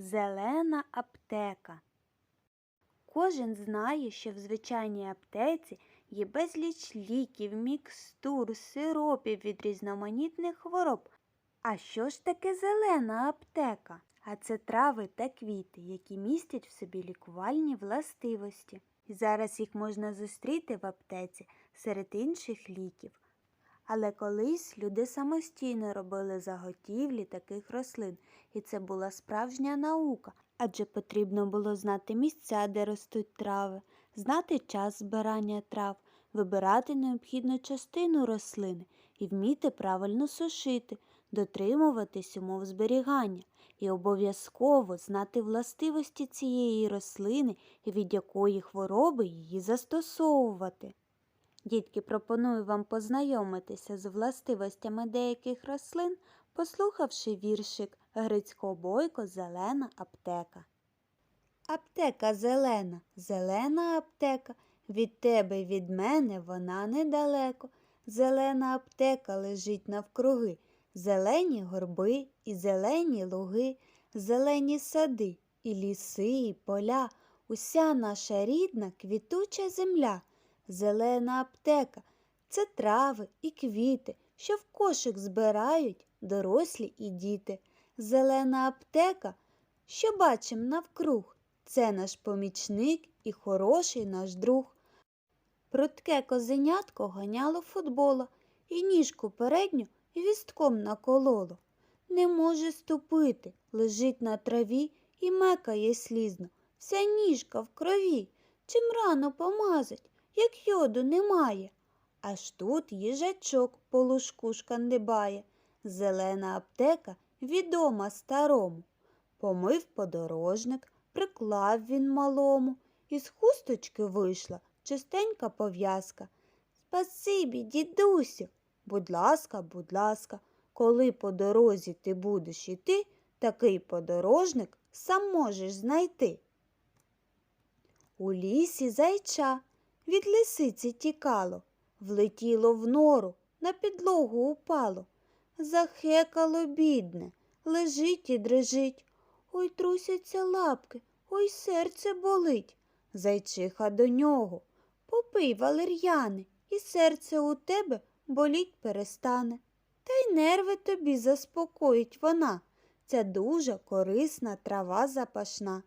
Зелена аптека. Кожен знає, що в звичайній аптеці є безліч ліків, мікстур, сиропів від різноманітних хвороб. А що ж таке зелена аптека? А це трави та квіти, які містять в собі лікувальні властивості. Зараз їх можна зустріти в аптеці серед інших ліків. Але колись люди самостійно робили заготівлі таких рослин, і це була справжня наука, адже потрібно було знати місця, де ростуть трави, знати час збирання трав, вибирати необхідну частину рослини і вміти правильно сушити, дотримуватись умов зберігання і обов'язково знати властивості цієї рослини і від якої хвороби її застосовувати. Дітки, пропоную вам познайомитися з властивостями деяких рослин, послухавши віршик Грицько Бойко Зелена аптека. Аптека зелена, зелена аптека, від тебе, від мене вона недалеко. Зелена аптека лежить навкруги, зелені горби і зелені луги, зелені сади і ліси, і поля, уся наша рідна квітуча земля. Зелена аптека це трави і квіти, що в кошик збирають дорослі і діти. Зелена аптека, що бачим навкруг, це наш помічник і хороший наш друг. Прудке козенятко ганяло футбола і ніжку передню вістком накололо. Не може ступити, лежить на траві і мекає слізно. Вся ніжка в крові. Чим рано помазать, як йоду немає. Аж тут їжачок по лужку шкандибає. Зелена аптека відома старому. Помив подорожник, приклав він малому, із хусточки вийшла чистенька пов'язка. Спасибі, дідусю. Будь ласка, будь ласка, коли по дорозі ти будеш іти, такий подорожник сам можеш знайти. У лісі зайча від лисиці тікало, влетіло в нору, на підлогу упало. Захекало бідне, лежить і дрижить. Ой трусяться лапки, ой серце болить. Зайчиха до нього. Попий валер'яни, і серце у тебе боліть перестане. Та й нерви тобі заспокоїть вона. Це дуже корисна трава запашна.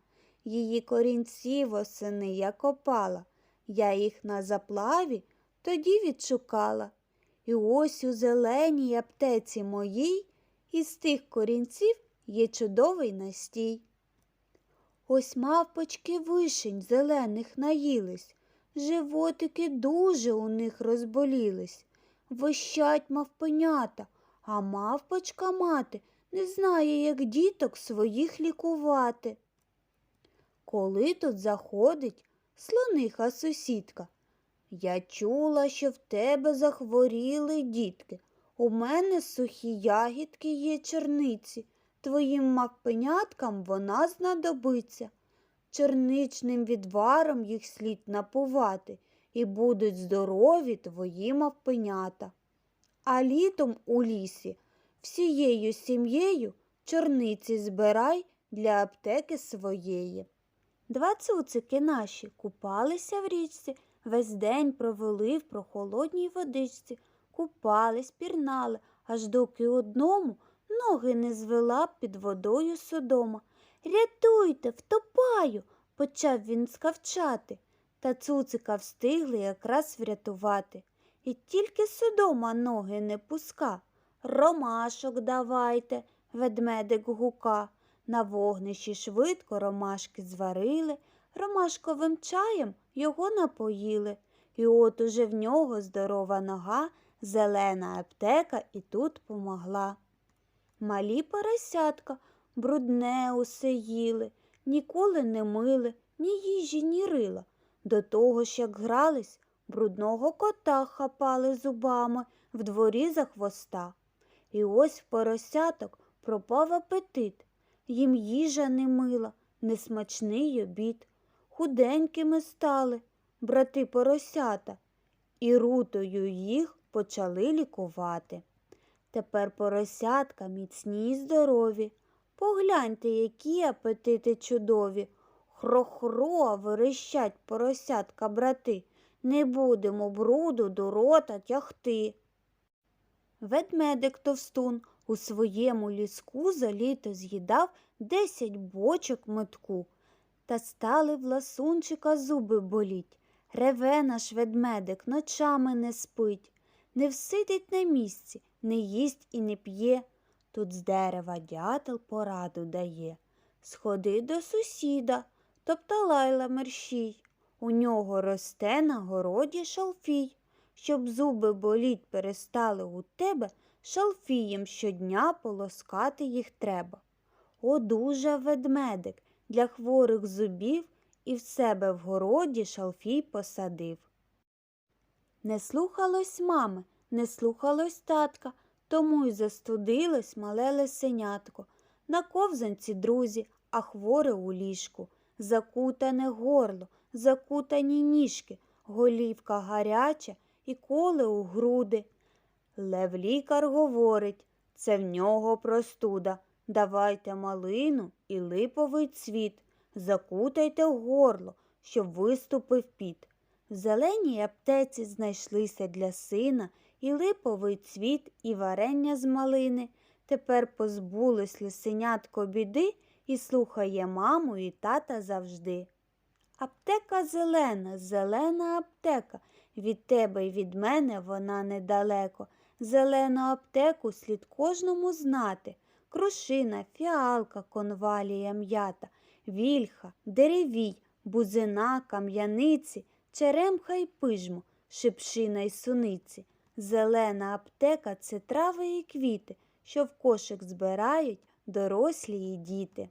Її корінці восени я копала. Я їх на заплаві тоді відшукала. І ось у зеленій аптеці моїй із тих корінців є чудовий настій. Ось мавпочки вишень зелених наїлись, животики дуже у них розболілись. Вищать мавпенята, а мавпочка мати не знає, як діток своїх лікувати. Коли тут заходить слониха сусідка, я чула, що в тебе захворіли дітки. У мене сухі ягідки є черниці. Твоїм мавпеняткам вона знадобиться. Черничним відваром їх слід напувати, і будуть здорові твої мавпенята. А літом у лісі всією сім'єю чорниці збирай для аптеки своєї. Два цуцики наші купалися в річці, весь день провели в прохолодній водичці, купались, пірнали, аж доки одному ноги не звела під водою Содома. Рятуйте, втопаю, почав він скавчати, та цуцика встигли якраз врятувати. І тільки Содома ноги не пуска. Ромашок давайте, ведмедик гука. На вогнищі швидко ромашки зварили, ромашковим чаєм його напоїли. І от уже в нього здорова нога, зелена аптека і тут помогла. Малі поросятка брудне усе їли, ніколи не мили, ні їжі, ні рила. До того ж, як грались, брудного кота хапали зубами в дворі за хвоста. І ось в поросяток пропав апетит. Їм їжа не мила, несмачний обід. Худенькими стали брати поросята, і рутою їх почали лікувати. Тепер поросятка міцні й здорові, Погляньте, які апетити чудові. Хро-хро, верещать поросятка брати. Не будемо бруду до рота тягти. Ведмедик товстун у своєму ліску за літо з'їдав десять бочок метку. Та стали в ласунчика зуби боліть. Реве наш ведмедик, ночами не спить, не всидить на місці, не їсть і не п'є. Тут з дерева дятел пораду дає. Сходи до сусіда, тобто лайла мерщій. У нього росте на городі шалфій. Щоб зуби боліть перестали у тебе, шалфієм щодня полоскати їх треба. Одужав ведмедик для хворих зубів і в себе в городі шалфій посадив. Не слухалось мами, не слухалось татка, тому й застудилось мале лисенятко. На ковзанці друзі, а хворе у ліжку, закутане горло, закутані ніжки, голівка гаряча і коле у груди. Лев лікар говорить, це в нього простуда. Давайте малину і липовий цвіт, закутайте горло, щоб виступив піт. В зеленій аптеці знайшлися для сина і липовий цвіт, і варення з малини. Тепер позбулось лисенятко біди і слухає маму і тата завжди. Аптека зелена, зелена аптека. Від тебе й від мене вона недалеко. Зелену аптеку слід кожному знати. Крушина, фіалка, конвалія м'ята, вільха, деревій, бузина, кам'яниці, черемха й пижмо, шипшина й суниці. Зелена аптека це трави і квіти, що в кошик збирають дорослі і діти.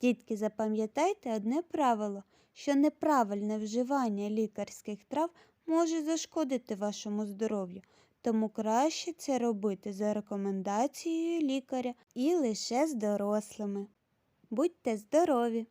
Дітки, запам'ятайте одне правило, що неправильне вживання лікарських трав може зашкодити вашому здоров'ю, тому краще це робити за рекомендацією лікаря і лише з дорослими. Будьте здорові!